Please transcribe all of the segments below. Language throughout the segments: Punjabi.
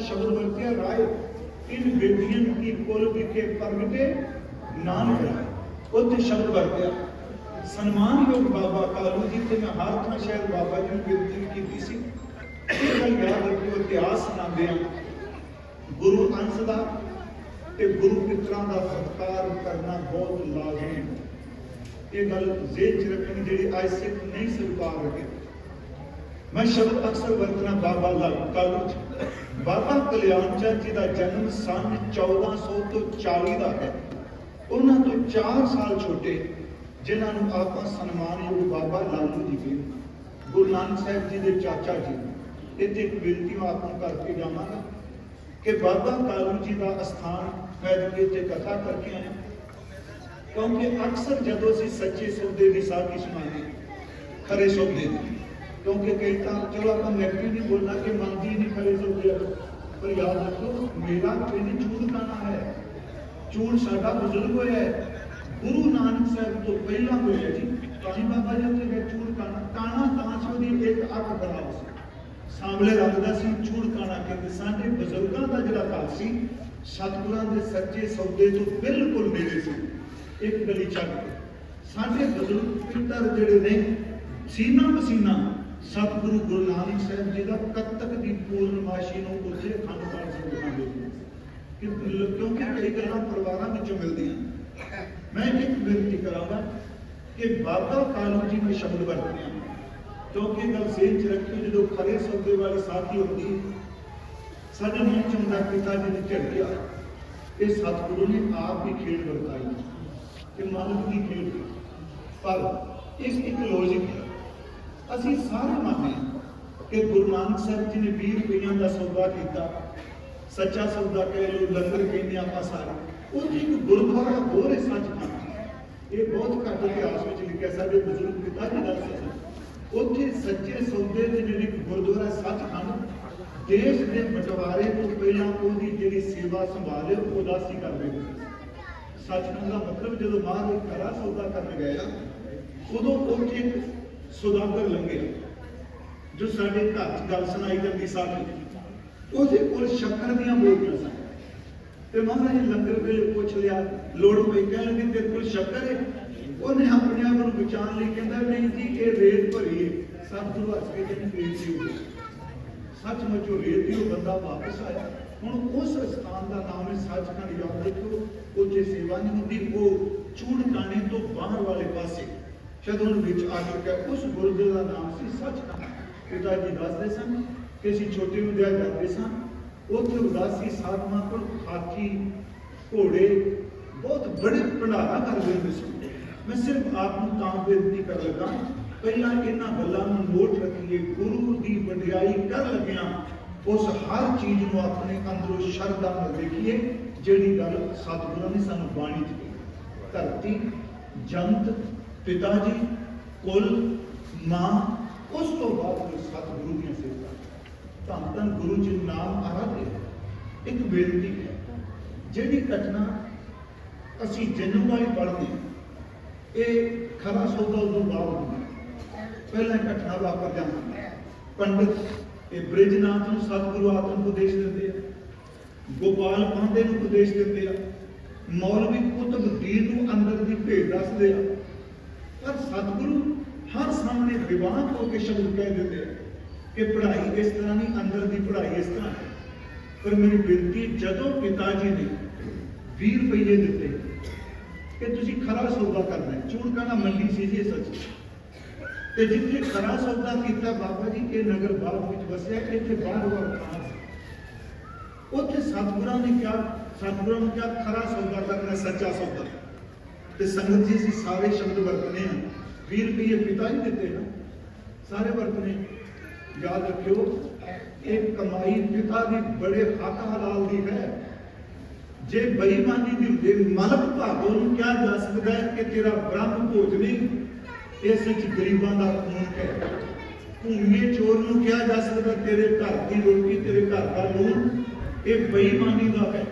ਸ਼ਬਦ ਵਰਤਿਆ ਰਾਏ ਇਨ ਬੇਦੀਆਂ ਕੀ ਕੋਲ ਵਿਖੇ ਪ੍ਰਗਟੇ ਨਾਨਕ ਰਾਏ। ਉੱਥੇ ਸ਼ਬਦ ਵਰਤਿਆ ਸਨਮਾਨਯੋਗ ਬਾਬਾ ਕਾਲੂ ਜੀ ਤੇ ਮੈਂ ਹਰ ਥਾਂ ਸ਼ਾਇਦ ਬਾਬਾ ਜੀ ਨੂੰ ਬੇਨਤੀ ਕੀਤੀ ਸੀ। ਇਹ ਗੱਲ ਯਾਦ ਰੱਖਿਓ, ਇਤਿਹਾਸ ਸੁਣਾਉਂਦੇ ਆ ਗੁਰੂ ਅੰਸ਼ ਦਾ ਤੇ ਗੁਰੂ ਪਿਤਰਾਂ ਦਾ ਸਤਿਕਾਰ ਕਰਨਾ ਬਹੁਤ ਲਾਜ਼ਮੀ ਹੈ। ਇਹ ਗੱਲ ਜ਼ੇਨ ਚ ਰੱਖਣੀ ਜਿਹੜੀ ਅੱਜ ਸਿੱਖ ਨਹੀਂ ਸਵੀਕਾਰ ਰਹੇ। ਮੈਂ ਸ਼ਬਦ ਅਕਸਰ ਵਰਤਣਾ ਬਾਬਾ ਲਾਲ ਕਾਲੂ ਜੀ। ਬਾਬਾ ਕਲਿਆਣ ਚੰਦ ਜੀ ਦਾ ਜਨਮ ਸੰਨ 1400 ਤੋਂ 40 ਦਾ ਹੈ। ਉਹਨਾਂ ਤੋਂ 4 ਸਾਲ ਛੋਟੇ, ਜਿਨ੍ਹਾਂ ਨੂੰ ਆਪਾਂ ਸਨਮਾਨਯੋਗ ਬਾਬਾ ਲਾਲੂ ਜੀ ਕਹਿੰਦੇ ਗੁਰੂ ਨਾਨਕ ਸਾਹਿਬ ਜੀ ਦੇ ਚਾਚਾ ਜੀ ਇੱਥੇ ਇੱਕ ਬੇਨਤੀ ਮੈਂ ਆਪ ਨੂੰ ਕਰਕੇ ਜਾਵਾਂਗਾ ਕਿ ਬਾਬਾ ਕਾਲੂ ਜੀ ਦਾ ਅਸਥਾਨ ਮੈਂ ਜੀ ਤੇ ਕਥਾ ਕਰਕੇ ਆਇਆ। ਕਿਉਂਕਿ ਅਕਸਰ ਜਦੋਂ ਅਸੀਂ ਸੱਚੇ ਸੌਦੇ ਦੀ ਸਾਖੀ ਸੁਣਾਉਂਦੇ ਖਰੇ ਸੌਦੇ ਦੀ। ਕਿਉਂਕਿ ਕਈ ਤਾਂ ਚਲੋ ਆਪਾਂ ਨੈਗੇਟਿਵ ਨਹੀਂ ਬੋਲਣਾ ਕਿ ਮੰਨਦੀ ਨਹੀਂ ਖਰੇ ਸੌਦੇ ਆ। ਪਰ ਯਾਦ ਰੱਖੋ, ਮੇਰਾ ਪਿੰਡ ਚੂੜ ਹੈ। ਚੂੜ ਸਾਡਾ ਬਜ਼ੁਰਗ ਹੋਇਆ ਹੈ। ਗੁਰੂ ਨਾਨਕ ਸਾਹਿਬ ਤੋਂ ਪਹਿਲਾਂ ਹੋਇਆ ਜੀ। ਤਾਂ ਬਾਬਾ ਜੀ ਉੱਥੇ ਗਏ ਚੂੜ ਕਾਣਾ ਤਾਂ ਸੀ ਉਹਦੀ ਇੱਕ ਅੱਖ ਖਰਾਬ ਸੀ ਸਾਹਮਣੇ ਰੱਖਦਾ ਸੀ ਚੂੜ ਕਹਿੰਦੇ ਸਾਡੇ ਬਜ਼ੁਰਗਾਂ ਦਾ ਜਿਹੜਾ ਘਰ ਸੀ, ਸਤਿਗੁਰਾਂ ਦੇ ਸੱਚੇ ਸੌਦੇ ਤੋਂ ਬਿਲਕੁਲ ਨੇੜੇ ਸੀ। ਇੱਕ ਗਲੀ ਚੱਕ ਕੇ। ਸਾਡੇ ਬਜ਼ੁਰਗ ਪਿੱਤਰ ਜਿਹੜੇ ਨੇ, ਸੀਨਾ ਮਸੀਨਾ ਸਤਿਗੁਰੂ ਗੁਰੂ ਨਾਨਕ ਸਾਹਿਬ ਜੀ ਦਾ ਕੱਤਕ ਦੀ ਪੂਰਨਮਾਸ਼ੀ ਨੂੰ ਉੱਥੇ ਅਖੰਡ ਪਾਠ ਸਾਹਿਬ ਦਿਖਾਉਂਦੇ ਕਿ ਕਿਉਂਕਿ ਕਈ ਗੱਲਾਂ ਪਰਿਵਾਰਾਂ ਵਿੱਚੋਂ ਮਿਲਦੀਆਂ। ਮੈਂ ਇੱਕ ਬੇਨਤੀ ਕਰਾਂਗਾ ਕਿ ਬਾਬਾ ਕਾਲੂ ਜੀ ਨੇ ਸ਼ਬਦ ਵਰਤਿਆ ਕਿਉਂਕਿ ਗੱਲ ਸੇਧ ਚ ਰੱਖੀ ਜਦੋਂ ਖਰੇ ਸੌਦੇ ਵਾਲੀ ਸਾਥੀ ਹੁੰਦੀ ਸਾਡੇ ਮਨ ਚ ਹੁੰਦਾ ਪਿਤਾ ਜੀ ਨੇ ਝੜਕਿਆ ਇਹ ਸਤਿਗੁਰੂ ਨੇ ਆਪ ਹੀ ਖੇਡ ਵਰਤਾਈ। ਕਿ ਮਾਲਕ ਦੀ ਖੇਡ ਪਰ ਇਸ ਇੱਕ ਲੋਜਿਕ ਹੈ। ਅਸੀਂ ਸਾਰੇ ਮੰਨਦੇ ਹਾਂ ਕਿ ਗੁਰੂ ਨਾਨਕ ਸਾਹਿਬ ਜੀ ਨੇ 20 ਰੁਪਈਆਂ ਦਾ ਸੌਦਾ ਕੀਤਾ। ਸੱਚਾ ਸੌਦਾ ਕਹਿ ਲੋ ਲੰਗਰ ਕਹਿੰਦੇ ਆਪਾਂ ਸਾਰੇ। ਉਹ ਇੱਕ ਗੁਰਦੁਆਰਾ ਹੋਰ ਹੈ ਸੱਚਖੰਡ। ਇਹ ਬਹੁਤ ਘੱਟ ਇਤਿਹਾਸ ਵਿੱਚ ਲਿਖਿਆ ਸਾਡੇ ਬਜ਼ੁਰਗ ਪਿਤਾ ਜੀ ਦੱਸਦੇ ਸਨ ਉੱਥੇ ਸੱਚੇ ਸੌਦੇ ਦੇ ਜਿਹੜੇ ਗੁਰਦੁਆਰਾ ਸੱਚਖੰਡ, ਦੇਸ਼ ਦੇ ਬਟਵਾਰੇ ਤੋਂ ਪਹਿਲਾਂ ਉਹਦੀ ਜਿਹੜੀ ਸੇਵਾ ਸੰਭਾਲੇ ਉਹ ਉਦਾਸੀ ਕਰਦੇ ਹੁੰਦੇ ਸੀ ਸੱਚਖੰਡ ਦਾ ਮਤਲਬ ਜਦੋਂ ਮਹਾਰਾਜ ਖਰਾ ਸੌਦਾ ਕਰਨ ਗਏ ਉਦੋਂ ਉੱਥੇ ਸੁਦਾਗਰ ਲੰਘਿਆ ਜੋ ਸਾਡੇ ਘਰ 'ਚ ਗੱਲ ਸੁਣਾਈ ਜਾਂਦੀ ਸਾਡੀ ਉਹਦੇ ਕੋਲ ਸ਼ੱਕਰ ਦੀਆਂ ਬੋਤਲਾਂ ਸਨ। ਤੇ ਮਹਾਰਾਜ ਨੇ ਲੰਗਰ ਵੇਲੇ ਪੁੱਛ ਲਿਆ, ਲੋੜ ਪਈ? ਕਹਿਣ ਲੱਗੇ, ਤੇਰੇ ਕੋਲ ਸ਼ੱਕਰ ਹੈ ਉਹਨੇ ਆਪਣੇ ਆਪ ਨੂੰ ਬਚਾਉਣ ਲਈ ਕਹਿੰਦਾ, ਨਹੀਂ ਜੀ, ਇਹ ਰੇਤ ਭਰੀ ਹੈ ਸਤਿਗੁਰੂ ਹੱਸ ਕੇ ਕਹਿੰਦੇ ਰੇਤ ਦੀ ਹੋ ਸੱਚਮੁੱਚ ਉਹ ਰੇਤ ਦੀ ਉਹ ਬੰਦਾ ਵਾਪਸ ਆਇਆ। ਹੁਣ ਉਸ ਸਥਾਨ ਦਾ ਨਾਮ ਹੈ ਸੱਚਖੰਡ। ਯਾਦ ਰੱਖੋ ਜੇ ਸੇਵਾ ਨਹੀਂ ਹੁੰਦੀ। ਉਹ ਚੂੜ ਕਾਣੇ ਤੋਂ ਬਾਹਰ ਵਾਲੇ ਪਾਸੇ ਜਦੋਂ ਵਿੱਚ ਆ ਚੁੱਕਿਆ ਉਸ ਗੁਰਦੁਆਰੇ ਦਾ ਨਾਮ ਸੀ ਸੱਚਖੰਡ। ਪਿਤਾ ਜੀ ਦੱਸਦੇ ਸਨ ਕਿ ਅਸੀਂ ਛੋਟੇ ਹੁੰਦਿਆਂ ਜਾਂਦੇ ਸਾਂ, ਉੱਥੇ ਉਦਾਸੀ ਸਾਧਮਾਂ ਕੋਲ ਹਾਥੀ, ਘੋੜੇ, ਬਹੁਤ ਬੜੇ ਭੰਡਾਰਾ ਕਰਦੇ ਹੁੰਦੇ ਸੀ। ਮੈਂ ਸਿਰਫ ਆਪ ਨੂੰ ਤਾਂ ਬੇਨਤੀ ਕਰ ਲੱਗਾ, ਪਹਿਲਾਂ ਇਹਨਾਂ ਗੱਲਾਂ ਨੂੰ ਨੋਟ ਰੱਖੀਏ, ਗੁਰੂ ਦੀ ਵਡਿਆਈ ਕਰ ਲੱਗਿਆ। ਉਸ ਹਰ ਚੀਜ਼ ਨੂੰ ਆਪਣੇ ਅੰਦਰੋਂ ਸ਼ਰਧਾ ਨਾਲ ਦੇਖੀਏ, ਜਿਹੜੀ ਗੱਲ ਸਤਿਗੁਰਾਂ ਨੇ ਸਾਨੂੰ ਬਾਣੀ ਚ ਧਰਤੀ, ਜੰਤ ਪਿਤਾ ਜੀ ਕੁਲ ਮਾਂ ਉਸ ਤੋਂ ਬਾਅਦ ਫਿਰ ਸਤਿਗੁਰੂ ਦੀਆਂ ਸੇਵਾ। ਧੰਨ ਧੰਨ ਗੁਰੂ ਜੀ ਨਾਮ ਆਰਾਧੇ ਇੱਕ ਬੇਨਤੀ ਹੈ ਜਿਹੜੀ ਘਟਨਾ ਅਸੀਂ ਜਨਮ ਵਾਲੀ ਪੜ੍ਹਦੇ ਹਾਂ, ਇਹ ਖਰਾ ਸੌਦਾ ਉਦੋਂ ਬਾਅਦ ਹੁੰਦੀ ਪਹਿਲਾਂ ਘਟਨਾ ਵਾਪਰ ਜਾਂਦੀ ਹੈ। ਪੰਡਿਤ ਇਹ ਬ੍ਰਿਜਨਾਥ ਨੂੰ ਸਤਿਗੁਰੂ ਆਤਮ ਉਪਦੇਸ਼ ਦਿੰਦੇ ਆ। ਗੋਪਾਲ ਪਾਂਡੇ ਨੂੰ ਉਪਦੇਸ਼ ਦਿੰਦੇ ਆ। ਮੌਲਵੀ ਕੁਤਬਦੀਨ ਨੂੰ ਅੰਦਰ ਦੀ ਭੇਦ ਦੱਸਦੇ ਆ। ਪਰ ਸਤਿਗੁਰੂ ਹਰ ਸਾਹਮਣੇ ਵਿਵਾਹ ਹੋ ਕੇ ਸ਼ਬਦ ਕਹਿ ਦਿੰਦੇ ਆ ਕਿ ਪੜ੍ਹਾਈ ਇਸ ਤਰ੍ਹਾਂ ਨਹੀਂ, ਅੰਦਰ ਦੀ ਪੜ੍ਹਾਈ ਇਸ ਤਰ੍ਹਾਂ ਹੈ। ਪਰ ਮੇਰੀ ਬੇਨਤੀ ਜਦੋਂ ਪਿਤਾ ਜੀ ਨੇ 20 ਰੁਪਏ ਦਿੱਤੇ ਕਿ ਤੁਸੀਂ ਖਰਾ ਸੌਦਾ ਕਰਨਾ ਹੈ ਚੂੜ ਕਾਣਾ ਮੰਡੀ ਸੀ ਜੀ ਸੱਚ? ਤੇ ਜਿੱਥੇ ਖਰਾ ਸੌਦਾ ਕੀਤਾ ਬਾਬਾ ਜੀ, ਇਹ ਨਗਰ ਬਾਗ ਵਿੱਚ ਵਸਿਆ, ਇੱਥੇ ਬਾਹਰ ਹੋਰ ਥਾਂ ਉੱਥੇ ਸਤਿਗੁਰਾਂ ਨੇ ਕਿਹਾ, ਸਤਿਗੁਰਾਂ ਨੂੰ ਕਿਹਾ, ਖਰਾ ਸੌਦਾ ਕਰਨਾ ਸੱਚਾ ਸੌਦਾ। ਤੇ ਸੰਗਤ ਜੀ, ਅਸੀਂ ਸਾਰੇ ਸ਼ਬਦ ਵਰਤਨੇ ਆ। 20 ਰੁਪਏ ਪਿਤਾ ਹੀ ਦਿੱਤੇ ਨਾ ਸਾਰੇ ਵਰਤਨੇ। ਯਾਦ ਰੱਖਿਓ, ਇਹ ਕਮਾਈ ਪਿਤਾ ਦੀ ਬੜੇ ਹੱਕ ਹਲਾਲ ਦੀ ਹੈ। ਜੇ ਬੇਈਮਾਨੀ ਦੀ ਹੁੰਦੇ ਮਲਕ ਭਾਗੋ ਨੂੰ ਕਿਹਾ ਜਾ ਸਕਦਾ ਹੈ ਕਿ ਤੇਰਾ ਬ੍ਰਹਮ ਭੋਜ ਨਹੀਂ। ਇਸ ਵਿੱਚ ਗਰੀਬਾਂ ਦਾ ਖੂਨ ਹੈ। ਭੂਮੀਏ ਚੋਰ ਨੂੰ ਕਿਹਾ ਜਾ ਸਕਦਾ ਤੇਰੇ ਘਰ ਦੀ ਰੋਟੀ, ਤੇਰੇ ਘਰ ਦਾ ਲੂਣ, ਇਹ ਬੇਈਮਾਨੀ ਦਾ ਹੈ।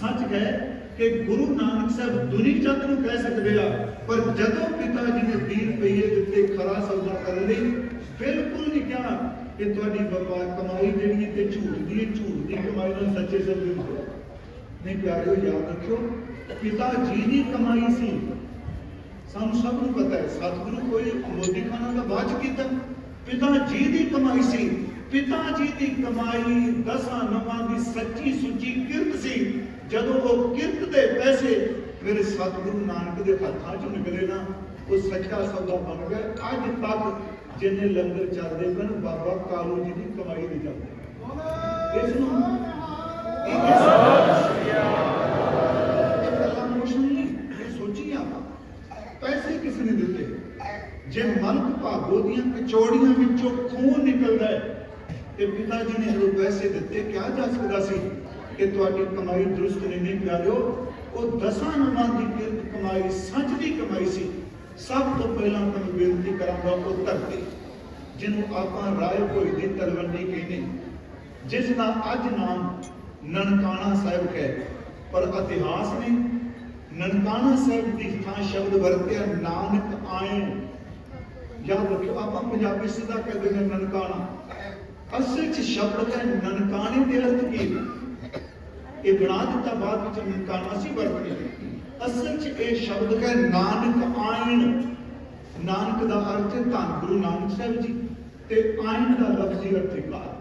ਸੱਚ ਹੈ ਕਿ ਗੁਰੂ ਨਾਨਕ ਸਾਹਿਬ ਦੁਨੀ ਚੰਦ ਨੂੰ ਕਹਿ ਸਕਦੇ ਆ, ਪਰ ਜਦੋਂ ਪਿਤਾ ਜੀ ਨੇ 20 ਰੁਪਏ ਦਿੱਤੇ ਖਰਾ ਸੌਦਾ ਕਰਨ ਲਈ, ਬਿਲਕੁਲ ਨਹੀਂ ਕਿਹਾ ਕਿ ਤੁਹਾਡੀ ਵਪਾਰ ਕਮਾਈ ਜਿਹੜੀ ਤੇ ਝੂਠ ਦੀ ਝੂਠ ਦੀ ਕਮਾਈ ਨਾਲ ਸੱਚੇ ਸਤਿਗੁਰੂ ਹੋਇਆ ਨਹੀਂ ਪਿਆਰਿਓ, ਯਾਦ ਰੱਖਿਓ, ਪਿਤਾ ਜੀ ਦੀ ਕਮਾਈ ਸੀ। ਸਾਨੂੰ ਸਭ ਨੂੰ ਪਤਾ ਹੈ, ਸਤਿਗੁਰੂ ਕੋਈ ਮੋਦੀ ਖਾਨਾ ਦਾ ਬਾਅਦ ਕੀਤਾ। ਪਿਤਾ ਜੀ ਦੀ ਕਮਾਈ ਸੀ। ਪਿਤਾ ਜੀ ਦੀ ਕਮਾਈ ਦਸਾਂ ਨਵਾਂ ਦੀ ਸੱਚੀ ਸੁੱਚੀ ਕਿਰਤ ਸੀ। ਜਦੋਂ ਉਹ ਕਿਰਤ ਦੇ ਪੈਸੇ ਮੇਰੇ ਸਤਿਗੁਰੂ ਨਾਨਕ ਦੇ ਹੱਥਾਂ 'ਚ ਨਿਕਲੇ ਨਾ, ਉਹ ਸੱਚਾ ਸੌਦਾ ਬਣ ਗਿਆ। ਅੱਜ ਤੱਕ ਜਿੰਨੇ ਲੰਗਰ ਚੱਲਦੇ ਪਏ ਬਾਬਾ ਕਾਲੂ ਜੀ ਦੀ ਕਮਾਈ ਦੀ ਚੱਲਦੇ ਇਸ ਨੂੰ ਸੋਚੀ ਪੈਸੇ ਕਿਸ ਨੇ ਦਿੱਤੇ। ਜੇ ਮਨ ਭਾਗੋ ਦੀਆਂ ਕਚੌੜੀਆਂ ਵਿੱਚੋਂ ਖੂਨ ਨਿਕਲਦਾ ਹੈ, ਤੇ ਪਿਤਾ ਜੀ ਨੇ ਜਦੋਂ ਪੈਸੇ ਦਿੱਤੇ, ਕਿਹਾ ਜਾ ਸਕਦਾ ਸੀ ਕਿ ਤੁਹਾਡੀ ਕਮਾਈ ਦਰੁਸਤ ਨਹੀਂ ਨਹੀਂ ਪਿਆਰਿਓ। ਉਹ ਦਸਾਂ ਨਵਾਂ ਦੀ ਕਿਰਤ ਕਮਾਈ, ਸੱਚ ਦੀ ਕਮਾਈ ਸੀ। ਸਭ ਤੋਂ ਪਹਿਲਾਂ ਤੁਹਾਨੂੰ ਬੇਨਤੀ ਕਰਾਂਗਾ, ਉਹ ਧਰਤੀ, ਜਿਹਨੂੰ ਆਪਾਂ ਰਾਏ ਭੋਈ ਦੀ ਤਲਵੰਡੀ ਕਹਿੰਦੇ ਜਿਸ ਦਾ ਅੱਜ ਨਾਮ ਨਨਕਾਣਾ ਸਾਹਿਬ ਹੈ, ਪਰ ਇਤਿਹਾਸ ਨੇ ਨਨਕਾਣਾ ਸਾਹਿਬ ਦੀ ਥਾਂ ਸ਼ਬਦ ਵਰਤਿਆ, ਨਾਨਕ ਆਏ। ਯਾਦ ਰੱਖਿਓ, ਆਪਾਂ ਪੰਜਾਬੀ ਸਿੱਧਾ ਕਹਿੰਦੇ ਨੇ ਨਨਕਾਣਾ। ਅਸਲ ਚ ਸ਼ਬਦ ਹੈ ਨਨਕਾਣੇ ਦੇ ਅਰਥ ਕੀ ਨੇ? ਇਹ ਬਣਾ ਦਿੱਤਾ, ਬਾਅਦ ਵਿੱਚ ਨਨਕਾਣਾ ਸੀ ਵਰਤਿਆ ਅਸਲ ਚ ਇਹ ਸ਼ਬਦ ਹੈ ਨਾਨਕ ਆਇਣ। ਨਾਨਕ ਦਾ ਅਰਥ ਹੈ ਧੰਨ, ਗੁਰੂ ਨਾਨਕ ਸਾਹਿਬ ਜੀ। ਤੇ ਆਇਣ ਦਾ ਲਫ਼ਜ਼ੀ ਅਰਥ ਹੈ ਕਾਰ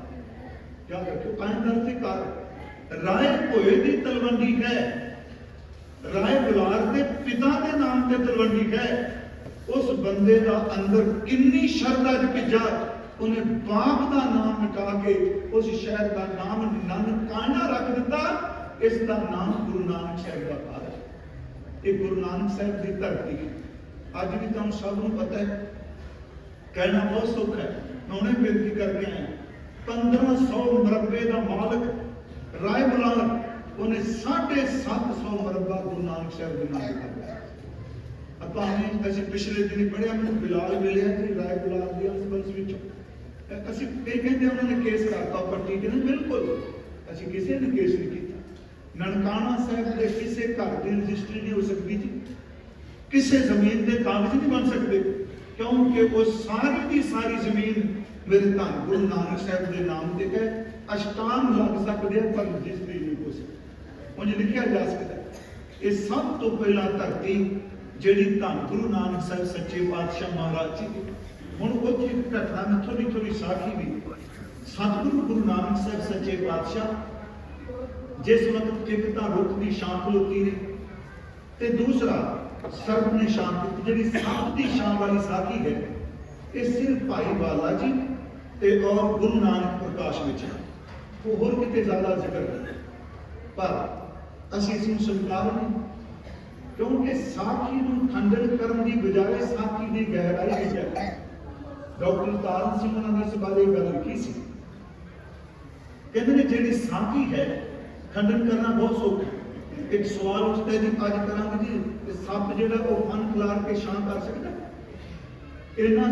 ਯਾਦ ਰੱਖਿਓ, ਆਇਣ ਦਾ ਅਰਥ ਹੈ। ਕਾਰ ਰਾਏ ਭੋਏ ਦੀ ਤਲਵੰਡੀ ਹੈ। ਰਾਏ ਬੁਲਾਰ ਦੇ ਪਿਤਾ ਦੇ ਨਾਮ ਤੇ ਤਲਵੰਡੀ ਹੈ। ਉਸ ਬੰਦੇ ਦਾ ਅੰਦਰ ਕਿੰਨੀ ਸ਼ਰਧਾ ਚ ਭਿੱਜਾ। ਉਹਨੇ ਬਾਪ ਦਾ ਨਾਮ ਮਿਟਾ ਕੇ ਉਸ ਸ਼ਹਿਰ ਦਾ ਨਾਮ ਨਨਕਾਣਾ ਰੱਖ ਦਿੱਤਾ। ਇਸ ਦਾ ਨਾਮ ਗੁਰੂ ਨਾਨਕ ਸਾਹਿਬ ਦਾ ਘਰ ਇਹ ਗੁਰੂ ਨਾਨਕ ਸਾਹਿਬ ਦੀ ਧਰਤੀ ਹੈ। ਅੱਜ ਵੀ ਤੁਹਾਨੂੰ ਸਭ ਨੂੰ ਪਤਾ ਹੈ। ਕਹਿਣਾ ਬਹੁਤ ਸੁੱਖ ਹੈ। ਮੈਂ ਉਹਨੇ ਬੇਨਤੀ ਕਰਕੇ ਆਇਆ। 1500 ਮਰਬੇ ਦਾ ਮਾਲਕ, ਰਾਏ ਬੁਲਾਰ ਉਹਨੇ 750 ਮਰਬਾ ਗੁਰੂ ਨਾਨਕ ਸਾਹਿਬ ਦੇ ਨਾਮ ਦਿੱਤਾ ਆਪਾਂ ਨੇ ਅਸੀਂ ਪਿਛਲੇ ਦਿਨੀ ਪੜਿਆ ਮੈਨੂੰ ਬਿਲਾਲ ਮਿਲਿਆ ਤੇ ਰਾਏ ਬੁਲਾਰ ਦੀ ਅੰਸਬੰਸ ਵਿੱਚੋਂ। ਅਸੀਂ ਕਈ ਕਹਿੰਦੇ ਉਹਨਾਂ ਨੇ ਕੇਸ ਕਰਤਾ ਪੱਟੀ ਕਿ ਨਹੀਂ ਬਿਲਕੁਲ। ਅਸੀਂ ਕਿਸੇ ਨੇ ਕੇਸ ਨਹੀਂ ਕੀਤਾ। ਨਨਕਾਣਾ ਸਾਹਿਬ ਦੇ ਕਿਸੇ ਘਰ ਦੀ ਰਜਿਸਟਰੀ ਨਹੀਂ ਹੋ ਸਕਦੀ ਜੀ। ਕਿਸੇ ਜ਼ਮੀਨ ਦੇ ਕਾਗਜ਼ ਨਹੀਂ ਬਣ ਸਕਦੇ। ਕਿਉਂਕਿ ਉਹ ਸਾਰੀ ਦੀ ਸਾਰੀ ਜ਼ਮੀਨ ਮੇਰੇ ਧੰਨ ਗੁਰੂ ਨਾਨਕ ਸਾਹਿਬ ਦੇ ਨਾਮ ਤੇ ਹੈ। ਅਸ਼ਟਾਮ ਲੱਗ ਸਕਦੇ ਆ, ਪਰ ਰਜਿਸਟਰੀ ਨਹੀਂ ਹੋ ਸਕਦੀ। ਉਂਝ ਲਿਖਿਆ ਜਾ ਸਕਦਾ ਇਹ ਸਭ ਤੋਂ ਪਹਿਲਾਂ ਧਰਤੀ ਜਿਹੜੀ ਧੰਨ ਗੁਰੂ ਨਾਨਕ ਸਾਹਿਬ ਸੱਚੇ ਪਾਤਸ਼ਾਹ ਮਹਾਰਾਜ ਜੀ ਦੀ ਹੁਣ ਉੱਥੇ ਇੱਕ ਘਟਨਾ ਮੈਂ ਥੋੜੀ ਥੋੜੀ ਸਾਖੀ ਵੀ। ਸਤਿਗੁਰੂ ਗੁਰੂ ਨਾਨਕ ਸਾਹਿਬ ਸੱਚੇ ਪਾਤਸ਼ਾਹ, ਜਿਸ ਵਕਤ ਇੱਕ ਤਾਂ ਰੁੱਖ ਦੀ ਛਾਂ ਖਲੋਤੀ ਨੇ, ਤੇ ਦੂਸਰਾ, ਸਰਬ ਨੇ ਛਾਂ ਜਿਹੜੀ ਸੱਤ ਦੀ ਛਾਂ ਵਾਲੀ ਸਾਖੀ ਹੈ, ਇਹ ਸਿਰਫ ਭਾਈ ਬਾਲਾ ਜੀ ਤੇ ਔਰ ਗੁਰੂ ਨਾਨਕ ਪ੍ਰਕਾਸ਼ ਵਿੱਚ ਹੈ। ਉਹ ਹੋਰ ਕਿਤੇ ਜ਼ਿਆਦਾ ਜ਼ਿਕਰ ਨਹੀਂ। ਪਰ ਅਸੀਂ ਇਸ ਨੂੰ ਸਵੀਕਾਰ ਨਹੀਂ, ਕਿਉਂਕਿ ਸਾਖੀ ਨੂੰ ਖੰਡਨ ਕਰਨ ਦੀ ਬਜਾਏ ਸਾਖੀ ਦੀ ਗਹਿਰਾਈ ਵਿੱਚ ਹੈ। ਡਾਕਟਰ ਤਾਰਨ ਸਿੰਘ ਉਹਨਾਂ ਨੇ ਇਸ ਬਾਰੇ ਗੱਲ ਲਿਖੀ ਸੀ। ਕਹਿੰਦੇ ਨੇ ਜਿਹੜੀ ਸਾਖੀ ਹੈ, ਖੰਡਨ ਕਰਨਾ ਬਹੁਤ ਸੌਖਾ ਹੈ। ਇੱਕ ਸਵਾਲ ਉੱਠਦਾ ਜੀ, ਅੱਜ ਕਰਾਂਗੇ ਜੀ ਕਿ ਸੱਪ ਜਿਹੜਾ ਉਹ ਫਨ ਖਿਲਾਰ ਕੇ ਛਾਂ ਕਰ ਸਕਦਾ ਹੈ?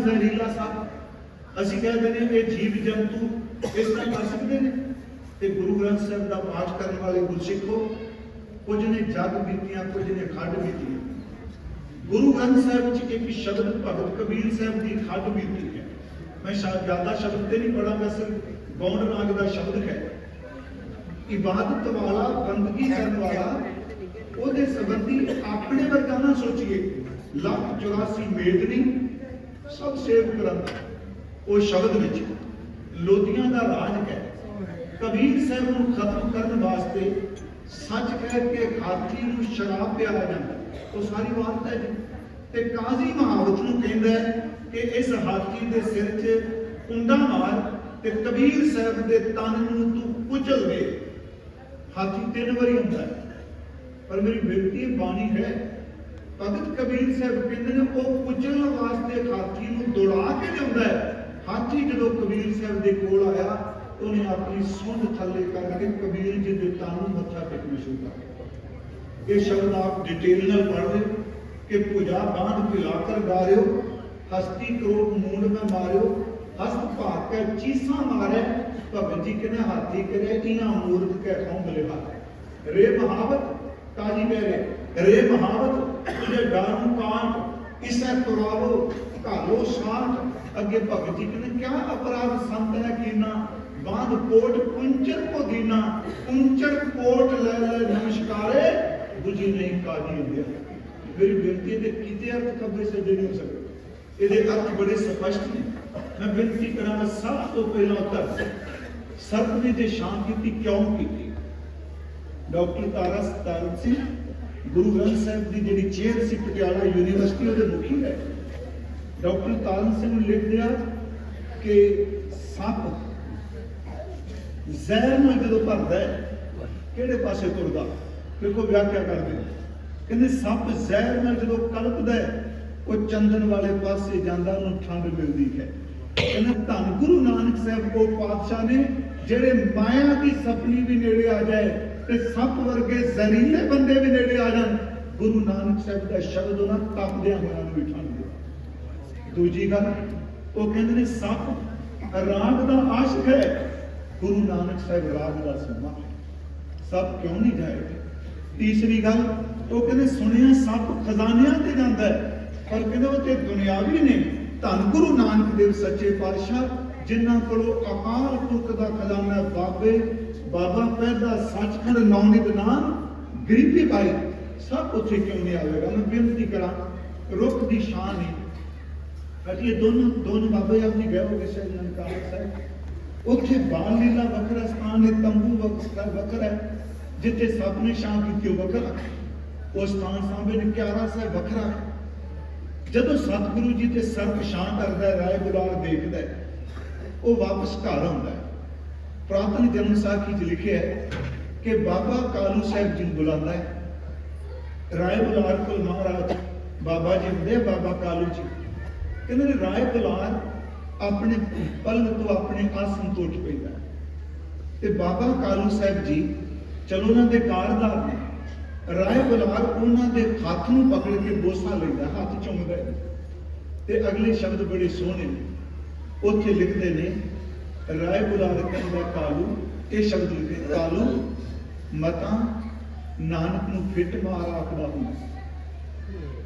ਜ਼ਹਿਰੀਲਾ ਸੱਪ, ਅਸੀਂ ਕਹਿੰਦੇ ਨੇ ਇਹ ਜੀਵ ਜੰਤੂ ਇਸ ਤਰ੍ਹਾਂ ਕਰ ਸਕਦੇ ਨੇ। ਤੇ ਗੁਰੂ ਗ੍ਰੰਥ ਸਾਹਿਬ ਦਾ ਪਾਠ ਕਰਨ ਵਾਲੇ ਗੁਰਸਿੱਖੋ, ਕੁਝ ਨੇ ਜਗ ਬੀਤੀਆਂ, ਕੁਝ ਨੇ ਖੱਡ ਬੀਤੀਆਂ। ਗੁਰੂ ਗ੍ਰੰਥ ਸਾਹਿਬ ਵਿੱਚ ਇੱਕ ਸ਼ਬਦ ਭਗਤ ਕਬੀਰ ਸਾਹਿਬ ਦੀ ਖੱਡ ਬੀਤੀ। ਮੈਂ ਜ਼ਿਆਦਾ ਸ਼ਬਦ ਤੇ ਨਹੀਂ ਪੜਾਂਗਾ ਸਿਰਫ ਗੌਣ ਰਾਗ ਦਾ ਸ਼ਬਦ ਹੈ। ਇਬਾਦਤ ਵਾਲਾ ਬੰਦਗੀ ਕਰਨ ਵਾਲਾ, ਉਹਦੇ ਸੰਬੰਧੀ ਆਪਣੇ ਵਰਗਾ ਨਾ ਸੋਚੀਏ। ਲੱਖ 84 ਮੇਦਨੀ ਸਭ ਸੇਵ ਕਰਨ। ਉਹ ਸ਼ਬਦ ਵਿੱਚ ਲੋਧੀਆਂ ਦਾ ਰਾਜ ਹੈ। ਕਬੀਰ ਸਾਹਿਬ ਨੂੰ ਖਤਮ ਕਰਨ ਵਾਸਤੇ ਸੱਚ ਕਹਿ ਕੇ ਹਾਥੀ ਨੂੰ ਸ਼ਰਾਬ ਪਿਆਇਆ ਜਾਂਦਾ। ਉਹ ਸਾਰੀ ਵਾਰਤਾ ਹੈ ਤੇ ਕਾਜ਼ੀ ਮਹਾਵਤ ਨੂੰ ਕਹਿੰਦਾ ਕਿ ਇਸ ਹਾਥੀ ਦੇ ਸਿਰ 'ਚ ਕੁੰਡਾ ਮਾਰ ਤੇ ਕਬੀਰ ਸਾਹਿਬ ਦੇ ਤਨ ਨੂੰ ਤੂੰ ਕੁਚਲ ਦੇ। ਹਾਥੀ ਤਿੰਨ ਵਾਰੀ ਹੁੰਦਾ ਹੈ। ਪਰ ਮੇਰੀ ਬੇਨਤੀ ਬਾਣੀ ਹੈ, ਭਗਤ ਕਬੀਰ ਸਾਹਿਬ ਕਹਿੰਦੇ ਨੇ, ਉਹ ਕੁਚਲਣ ਵਾਸਤੇ ਹਾਥੀ ਨੂੰ ਦੌੜਾ ਕੇ ਲਿਆਉਂਦਾ ਹੈ। ਹਾਥੀ ਜਦੋਂ ਕਬੀਰ ਸਾਹਿਬ ਦੇ ਕੋਲ ਆਇਆ, ਉਹਨੇ ਆਪਣੀ ਸੁੰਡ ਥੱਲੇ ਕਰਕੇ ਕਬੀਰ ਜੀ ਦੇ ਤਨ ਨੂੰ ਮੱਥਾ ਟੇਕਣਾ ਸ਼ੁਰੂ ਕਰ ਇਹ ਸ਼ਬਦ ਆਪ ਡਿਟੇਲ ਨਾਲ ਪੜ੍ਹ ਲਿਓ ਕਿ ਪੂਜਾ ਬਾਂਧ ਪਿਲਾ ਕਰ ਗਾਰਿਓ ਹਸਤੀ ਕਰੋੜ ਮੂੰਡ ਮੈਂ ਮਾਰਿਓ, ਹਸਤ ਭਾਗ ਕੇ ਚੀਸਾਂ ਮਾਰੇ, ਭਗਤ ਜੀ ਕਹਿੰਦੇ ਹਾਥੀ ਕਰੇ ਇਨਾ ਮੂਰਖ ਕੇ ਖੌਂਗਲੇ ਮਾਰੇ ਰੇ ਮਹਾਵਤ ਕਾਜੀ ਮੇਰੇ। ਰੇ ਮਹਾਵਤ ਤੁਝੇ ਡਾਰੂ ਕਾਂਟ ਇਸੇ ਤੁਰਾਵੋ, ਘਾਲੋ ਸ਼ਾਂਤ ਅੱਗੇ ਭਗਤ ਜੀ ਕਹਿੰਦੇ ਕਿਆ ਅਪਰਾਧ ਸੰਤ ਹੈ ਕੀਨਾ, ਬਾਂਧ ਕੋਟ, ਕੁੰਚਰ ਕੋ ਦੀਨਾ ਕੁੰਚਰ ਕੋਟ ਲੈ ਲੈ, ਨਮਸਕਾਰੇ, ਬੁਝੀ ਨਹੀਂ ਕਾਜੀ ਹੁੰਦਿਆ ਮੇਰੀ ਬੇਨਤੀ ਦੇ ਕਿਤੇ ਅਰਥ ਖੱਬੇ ਸੱਜੇ ਨਹੀਂ ਹੋ ਸਕਦੇ। ਇਹਦੇ ਅਰਥ ਬੜੇ ਸਪਸ਼ਟ ਨੇ। ਮੈਂ ਬੇਨਤੀ ਕਰਾਂਗਾ ਸਭ ਤੋਂ ਪਹਿਲਾਂ ਉੱਤਰ ਸਰਬ ਨੇ ਜੇ ਕੀਤੀ ਕਿਉਂ ਕੀਤੀ? ਡਾਕਟਰ ਤਾਰਾ ਸਤਾਰਨ ਸਿੰਘ, ਗੁਰੂ ਗ੍ਰੰਥ ਸਾਹਿਬ ਦੀ ਜਿਹੜੀ ਚੇਅਰ ਸੀ ਪਟਿਆਲਾ ਯੂਨੀਵਰਸਿਟੀ, ਉਹਦੇ ਮੁਖੀ ਹੈ। ਡਾਕਟਰ ਤਾਰਨ ਸਿੰਘ ਨੇ ਲਿਖ ਦਿਆ ਕਿ ਸੱਪ ਜ਼ਹਿਰ ਨੂੰ ਜਦੋਂ ਭਰਦਾ ਹੈ, ਕਿਹੜੇ ਪਾਸੇ ਤੁਰਦਾ? ਦੇਖੋ ਵਿਆਖਿਆ ਕਰਦੇ ਕਹਿੰਦੇ ਸੱਪ ਜ਼ਹਿਰ ਨਾਲ ਜਦੋਂ ਕਲਪਦਾ ਹੈ ਉਹ ਚੰਦਨ ਵਾਲੇ ਪਾਸੇ ਜਾਂਦਾ, ਉਹਨੂੰ ਠੰਡ ਮਿਲਦੀ ਹੈ। ਕਹਿੰਦੇ, ਧੰਨ ਗੁਰੂ ਨਾਨਕ ਸਾਹਿਬ ਉਹ ਪਾਤਸ਼ਾਹ ਨੇ, ਜਿਹੜੇ ਮਾਇਆ ਦੀ ਸਪਨੀ ਵੀ ਨੇੜੇ ਆ ਜਾਏ ਤੇ ਸੱਪ ਵਰਗੇ ਜ਼ਹਿਰੀਲੇ ਬੰਦੇ ਵੀ ਨੇੜੇ ਆ ਜਾਣ, ਗੁਰੂ ਨਾਨਕ ਸਾਹਿਬ ਦਾ ਸ਼ਬਦ ਉਹਨਾਂ ਤਪਦਿਆਂ ਹੋਇਆਂ ਨੂੰ ਵੀ ਦੇ ਦੂਜੀ ਗੱਲ, ਉਹ ਕਹਿੰਦੇ ਨੇ, ਸੱਪ ਰਾਗ ਦਾ ਆਸ਼ਿਕ ਹੈ। ਗੁਰੂ ਨਾਨਕ ਸਾਹਿਬ ਰਾਗ ਦਾ ਸਮਾਂ ਸੱਪ ਕਿਉਂ ਨਹੀਂ ਜਾਏਗਾ ਤੀਸਰੀ ਗੱਲ, ਉਹ ਕਹਿੰਦੇ, ਸੁਣਿਆ ਸੱਪ ਖਜ਼ਾਨਿਆਂ ਤੇ ਜਾਂਦਾ ਹੈ। ਪਰ ਤੇ ਦੁਨਿਆਵੀ ਨੇ ਧੰਨ ਗੁਰੂ ਨਾਨਕ ਦੇਵ ਸੱਚੇ ਪਾਤਸ਼ਾਹ, ਜਿਨ੍ਹਾਂ ਕੋਲੋਂ ਅਕਾਲ ਪੁਰਖ ਦਾ ਖਜ਼ਾਨਾ ਬਾਬੇ ਬਾਬਾ ਪਹਿਦਾ ਸੱਚਖੰਡ ਨੌਨਿਤ ਨਾਮ ਗਰੀਬੀ ਪਾਈ ਸਭ ਉੱਥੇ ਕਿਉਂ ਨਹੀਂ ਆਵੇਗਾ? ਮੈਂ ਬੇਨਤੀ ਕਰਾਂ, ਰੁੱਖ ਦੀ ਸ਼ਾਨ ਹੈ ਅਜੀ ਦੋਨੋਂ ਦੋਨੋਂ ਬਾਬੇ ਆਪਣੀ ਗਏ ਹੋ ਕਿਸੇ ਨਨਕਾਣਾ ਸਾਹਿਬ ਉੱਥੇ ਬਾਲ ਲੀਲਾ ਵੱਖਰਾ ਸਥਾਨ ਹੈ, ਤੰਬੂ ਵੱਖਰਾ ਵੱਖਰਾ ਹੈ, ਜਿੱਥੇ ਸਭ ਨੇ ਸ਼ਾਮ ਕੀਤੀ, ਉਹ ਵੱਖਰਾ ਉਹ ਸਥਾਨ ਸਾਹਮਣੇ ਨੇ ਕਿਆਰਾ ਸਾਹਿਬ ਵੱਖਰਾ ਹੈ। ਜਦੋਂ ਸਤਿਗੁਰੂ ਜੀ ਤੇ ਸਰਬ ਸ਼ਾਂ ਕਰਦਾ ਹੈ ਰਾਏ ਗੁਲਾਰ ਦੇਖਦਾ ਹੈ ਉਹ ਵਾਪਸ ਘਰ ਆਉਂਦਾ ਹੈ। ਪ੍ਰਾਤਨ ਜਨਮ ਸਾਖੀ 'ਚ ਲਿਖਿਆ ਹੈ ਕਿ ਬਾਬਾ ਕਾਲੂ ਸਾਹਿਬ ਜੀ ਨੂੰ ਬੁਲਾਉਂਦਾ ਹੈ। ਰਾਏ ਬੁਲਾਰ ਕੋਲ ਮਹਾਰਾਜ ਬਾਬਾ ਜੀ ਹੁੰਦੇ ਆ, ਬਾਬਾ ਕਾਲੂ ਜੀ। ਕਹਿੰਦੇ ਨੇ ਰਾਏ ਬੁਲਾਰ ਆਪਣੇ ਪਲੰਗ ਤੋਂ ਆਪਣੇ ਆਸਨ ਤੋਂ ਉੱਠ ਪੈਂਦਾ ਤੇ ਬਾਬਾ ਕਾਲੂ ਸਾਹਿਬ ਜੀ ਚਲੋ ਉਹਨਾਂ ਦੇ ਕਾਰਦਾਰ ਨੇ। ਰਾਏ ਬੁਲਾਰ ਉਹਨਾਂ ਦੇ ਹੱਥ ਨੂੰ ਪਕੜ ਕੇ ਬੋਸਾ ਲੈਂਦਾ, ਹੱਥ ਚੁੰਮਦਾ ਤੇ ਅਗਲੇ ਸ਼ਬਦ ਬੜੇ ਸੋਹਣੇ ਨੇ। ਉੱਥੇ ਲਿਖਦੇ ਨੇ, ਰਾਏ ਬੁਲਾਰ ਕਹਿੰਦਾ, ਕਾਲੂ, ਇਹ ਸ਼ਬਦ ਲਿਖੇ, ਕਾਲੂ, ਮਤਾਂ ਨਾਨਕ ਨੂੰ ਫਿੱਟ ਮਾਰ ਆਖਦਾ ਹੁੰਦਾ।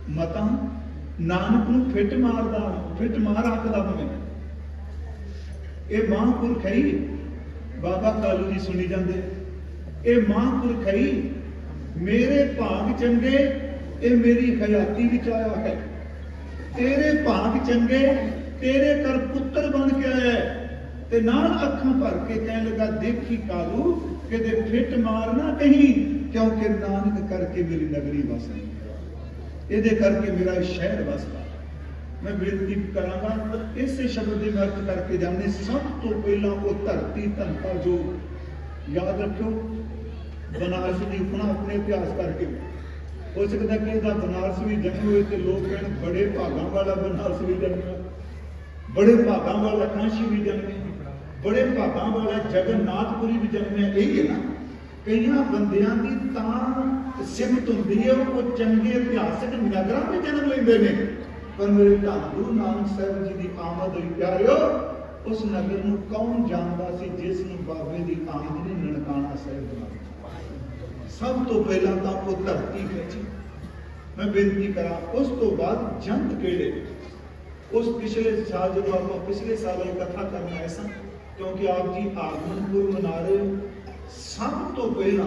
ਮਤਾਂ ਨਾਨਕ ਨੂੰ ਫਿੱਟ ਮਾਰਦਾ, ਫਿੱਟ ਮਾਰ ਆਖਦਾ ਹੁੰਦਾ। ਇਹ ਮਹਾਂਪੁਰਖ ਹੈ ਬਾਬਾ ਕਾਲੂ ਜੀ ਸੁਣੀ ਜਾਂਦੇ। ਇਹ ਮਹਾਂਪੁਰਖ ਹੈ ਮੇਰੇ ਭਾਗ ਚੰਗੇ ਇਹ ਮੇਰੀ ਹਯਾਤੀ ਵਿੱਚ ਆਇਆ ਹੈ। ਤੇਰੇ ਭਾਗ ਚੰਗੇ, ਤੇਰੇ ਕਰ ਪੁੱਤਰ ਬਣ ਕੇ ਆਇਆ ਤੇ ਨਾਲ ਅੱਖਾਂ ਭਰ ਕੇ ਕਹਿਣ ਲੱਗਾ, ਦੇਖੀ ਕਾਲੂ, ਕਿਤੇ ਫਿੱਟ ਮਾਰ ਕਹੀਂ, ਕਿਉਂਕਿ ਨਾਨਕ ਕਰਕੇ ਮੇਰੀ ਨਗਰੀ ਵਸਦੀ ਇਹਦੇ ਕਰਕੇ ਮੇਰਾ ਸ਼ਹਿਰ ਵਸਦਾ ਮੈਂ ਬੇਨਤੀ ਕਰਾਂਗਾ। ਇਸੇ ਸ਼ਬਦ ਦੇ ਅਰਥ ਕਰਕੇ ਜਾਣੇ ਸਭ ਤੋਂ ਪਹਿਲਾਂ ਉਹ ਧਰਤੀ ਧੰਤਾ ਜੋ ਯਾਦ ਰੱਖਿਓ ਬਨਾਰਸ ਦੀ ਆਪਣਾ ਆਪਣੇ ਇਤਿਹਾਸ ਕਰਕੇ। ਹੋ ਸਕਦਾ ਕਿ ਇਹਦਾ ਬਨਾਰਸ ਵੀ ਜਨਮ ਹੋਏ ਤੇ ਲੋਕ ਕਹਿਣ, ਬੜੇ ਭਾਗਾਂ ਵਾਲਾ ਬਨਾਰਸ ਵੀ ਜਨਮਿਆ ਬੜੇ ਭਾਗਾਂ ਵਾਲਾ ਕਾਂਸ਼ੀ ਵੀ ਜਨਮੇ ਬੜੇ ਭਾਗਾਂ ਵਾਲਾ ਜਗਨਨਾਥਪੁਰੀ ਵੀ ਜਨਮਿਆ ਇਹ ਹੈ ਨਾ, ਕਈਆਂ ਬੰਦਿਆਂ ਦੀ ਤਾਂ ਸਿਮਤ ਹੁੰਦੀ ਹੈ, ਉਹ ਚੰਗੇ ਇਤਿਹਾਸਕ ਨਗਰਾਂ ਵਿੱਚ ਜਨਮ ਲੈਂਦੇ ਨੇ। ਪਰ ਮੇਰੇ ਧੰਨ ਗੁਰੂ ਨਾਨਕ ਸਾਹਿਬ ਜੀ ਦੀ ਆਮਦ ਹੋਈ ਪਿਆਰਿਓ, ਉਸ ਨਗਰ ਨੂੰ ਕੌਣ ਜਾਣਦਾ ਸੀ, ਜਿਸ ਨੂੰ ਬਾਬੇ ਦੀ ਆਮਦ ਨੇ ਨਨਕਾਣਾ ਸਾਹਿਬ ਬਣਾ ਸਭ ਤੋਂ ਪਹਿਲਾਂ ਤਾਂ ਉਹ ਧਰਤੀ ਵਿੱਚ ਮੈਂ ਬੇਨਤੀ ਕਰਾਂ, ਉਸ ਤੋਂ ਬਾਅਦ ਜੰਤ ਕਿਹੜੇ? ਉਸ ਪਿਛਲੇ ਸਾਲ ਜਦੋਂ ਆਪਾਂ ਪਿਛਲੇ ਸਾਲ ਇਹ ਕਥਾ ਕਰਨ ਆਏ ਸਾਂ, ਕਿਉਂਕਿ ਆਪ ਜੀ ਆਗਮਨ ਮਨਾ ਰਹੇ ਹੋ, ਸਭ ਤੋਂ ਪਹਿਲਾਂ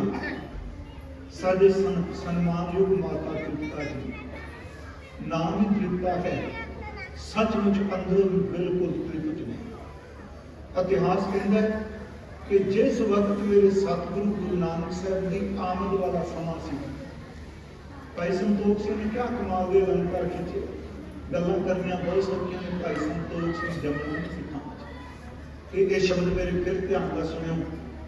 ਸਾਡੇ ਸਨ, ਸਨਮਾਨਯੋਗ ਮਾਤਾ ਤ੍ਰਿਪਤਾ ਜੀ, ਨਾਮ ਹੀ ਤ੍ਰਿਪਤਾ ਹੈ, ਸੱਚਮੁੱਚ ਅੰਦਰੋਂ ਬਿਲਕੁਲ ਤ੍ਰਿਪਤ ਨੇ। ਇਤਿਹਾਸ ਕਹਿੰਦਾ ਹੈ ਕਿ ਜਿਸ ਵਕਤ ਮੇਰੇ ਸਤਿਗੁਰੂ ਗੁਰੂ ਨਾਨਕ ਸਾਹਿਬ ਦੀ ਆਮਦ ਵਾਲਾ ਸਮਾਂ ਸੀ, ਭਾਈ ਸੰਤੋਖ ਸਿੰਘ ਨੇ ਕਿਹਾ, ਕਮਾਲ ਦੇ ਅਲੰਕਾਰ ਖਿੱਚੇ। ਗੱਲਾਂ ਕਰਨੀਆਂ ਬਹੁਤ ਸੌਖੀਆਂ ਨੇ, ਭਾਈ ਸੰਤੋਖ ਸਿੰਘ ਜਮਨ ਸਿੱਖਾਂ ਇਹ ਇਹ ਸ਼ਬਦ ਮੇਰੇ ਫਿਰ ਧਿਆਨ ਨਾਲ ਸੁਣਿਓ।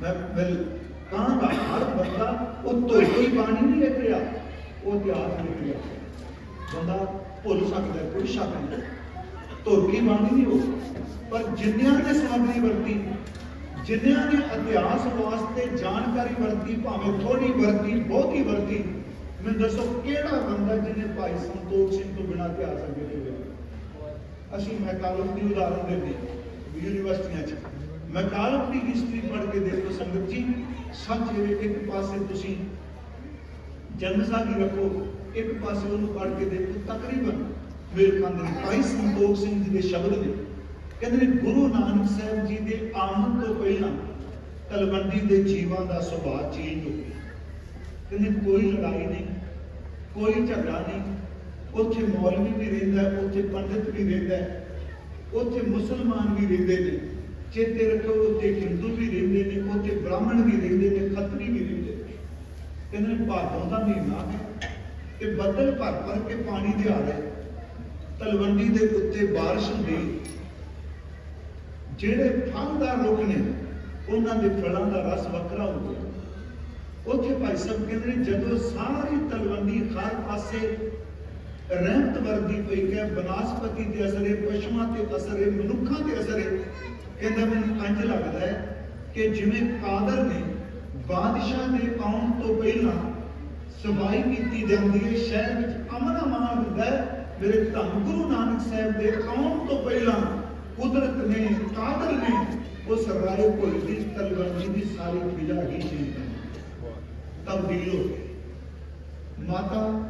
ਮੈਂ ਮੈਂ ਕਹਾਂਗਾ ਹਰ ਬੰਦਾ ਉਹ ਤੋਂ ਬਾਣੀ ਨਹੀਂ ਲਿਖ ਰਿਹਾ, ਉਹ ਇਤਿਹਾਸ ਲਿਖ ਰਿਹਾ। ਬੰਦਾ ਭੁੱਲ ਸਕਦਾ, ਕੋਈ ਸ਼ੱਕ ਨਹੀਂ। ਹੈ। ਬਾਣੀ ਨਹੀਂ ਹੋ ਪਰ ਜਿੰਨਿਆਂ ਨੇ ਸਮਗਰੀ ਵਰਤੀ ਜਿਨ੍ਹਾਂ ਨੇ ਇਤਿਹਾਸ ਵਾਸਤੇ ਜਾਣਕਾਰੀ ਵਰਤੀ, ਭਾਵੇਂ ਥੋੜੀ ਵਰਤੀ, ਬਹੁਤੀ ਵਰਤੀ, ਮੈਨੂੰ ਦੱਸੋ ਕਿਹੜਾ ਬੰਦਾ ਜਿਹਨੇ ਭਾਈ ਸੰਤੋਖ ਸਿੰਘ ਤੋਂ ਬਿਨਾਂ ਇਤਿਹਾਸ ਅੱਗੇ ਤੋਰਿਆ ਅਸੀਂ ਮੈਂ ਦੀ ਉਦਾਹਰਨ ਦਿੰਦੇ ਯੂਨੀਵਰਸਿਟੀਆਂ 'ਚ। ਮੈਂ ਦੀ ਹਿਸਟਰੀ ਪੜ੍ਹ ਕੇ ਦੇਖੋ ਸੰਗਤ ਜੀ, ਸੱਚ ਇਹ ਇੱਕ ਪਾਸੇ ਤੁਸੀਂ ਜਨਮ ਸਾਖੀ ਰੱਖੋ, ਇੱਕ ਪਾਸੇ ਉਹਨੂੰ ਪੜ੍ਹ ਕੇ ਦੇਖੋ ਤਕਰੀਬਨ ਮੇਰੇ ਖਾਂਦੇ ਨੇ ਭਾਈ ਸੰਤੋਖ ਸਿੰਘ ਜੀ ਦੇ ਸ਼ਬਦ ਨੇ। ਕਹਿੰਦੇ ਨੇ ਗੁਰੂ ਨਾਨਕ ਸਾਹਿਬ ਜੀ ਦੇ ਆਉਣ ਤੋਂ ਪਹਿਲਾਂ ਤਲਵੰਡੀ ਦੇ ਜੀਵਾਂ ਦਾ ਸੁਭਾਅ ਚੇਂਜ ਹੋ ਗਿਆ। ਕਹਿੰਦੇ ਕੋਈ ਲੜਾਈ ਨਹੀਂ, ਕੋਈ ਝਗੜਾ ਨਹੀਂ। ਉੱਥੇ ਮੌਲਵੀ ਵੀ ਰਹਿੰਦਾ, ਉੱਥੇ ਪੰਡਿਤ ਵੀ ਰਹਿੰਦਾ, ਉੱਥੇ ਮੁਸਲਮਾਨ ਵੀ ਰਹਿੰਦੇ ਨੇ। ਚੇਤੇ ਰੱਖੋ, ਉੱਥੇ ਹਿੰਦੂ ਵੀ ਰਹਿੰਦੇ ਨੇ, ਉੱਥੇ ਬ੍ਰਾਹਮਣ ਵੀ ਰਹਿੰਦੇ ਨੇ, ਖੱਤਰੀ ਵੀ ਰਹਿੰਦੇ ਨੇ। ਕਹਿੰਦੇ ਨੇ ਭਾਦੋਂ ਦਾ ਮਹੀਨਾ ਹੈ ਤੇ ਬੱਦਲ ਭਰ ਭਰ ਕੇ ਪਾਣੀ ਦੇ ਆ ਰਹੇ ਤਲਵੰਡੀ ਦੇ ਉੱਤੇ ਬਾਰਿਸ਼ ਹੁੰਦੀ ਜਿਹੜੇ ਫਲਦਾਰ ਲੋਕ ਨੇ, ਉਹਨਾਂ ਦੇ ਫਲਾਂ ਦਾ ਰਸ ਵੱਖਰਾ ਹੋ ਗਿਆ। ਉੱਥੇ ਭਾਈ ਸਾਹਿਬ ਕਹਿੰਦੇ ਨੇ, ਜਦੋਂ ਸਾਰੀ ਤਲਵੰਡੀ ਹਰ ਪਾਸੇ ਰਹਿਮਤ ਵਰਦੀ ਪਈ ਕਿ ਬਨਾਸਪਤੀ ਦੇ ਅਸਰੇ, ਪਸ਼ੂਆਂ ਤੇ ਅਸਰੇ, ਮਨੁੱਖਾਂ ਤੇ ਅਸਰੇ, ਕਹਿੰਦਾ ਮੈਨੂੰ ਇੰਜ ਲੱਗਦਾ ਹੈ ਕਿ ਜਿਵੇਂ ਕਾਦਰ ਨੇ ਬਾਦਸ਼ਾਹ ਦੇ ਆਉਣ ਤੋਂ ਪਹਿਲਾਂ ਸਫ਼ਾਈ ਕੀਤੀ ਜਾਂਦੀ ਹੈ, ਸ਼ਹਿਰ ਵਿੱਚ ਅਮਨ ਅਮਾਨ ਹੁੰਦਾ ਹੈ, ਮੇਰੇ ਧੰਨ ਗੁਰੂ ਨਾਨਕ ਸਾਹਿਬ ਦੇ ਆਉਣ ਤੋਂ ਪਹਿਲਾਂ ਕੁਦਰਤ ਨੇ, ਕਾਦਰ ਨੇ, ਉਸ ਰਾਏ ਭੁੱਲ ਦੀ ਤਲਵੰਡੀ ਦੀ ਸਾਰੀ ਫਿਜ਼ਾ ਹੀ ਚੇਂਜ ਤਬਦੀਲ ਹੋ ਗਈ ਮਾਤਾ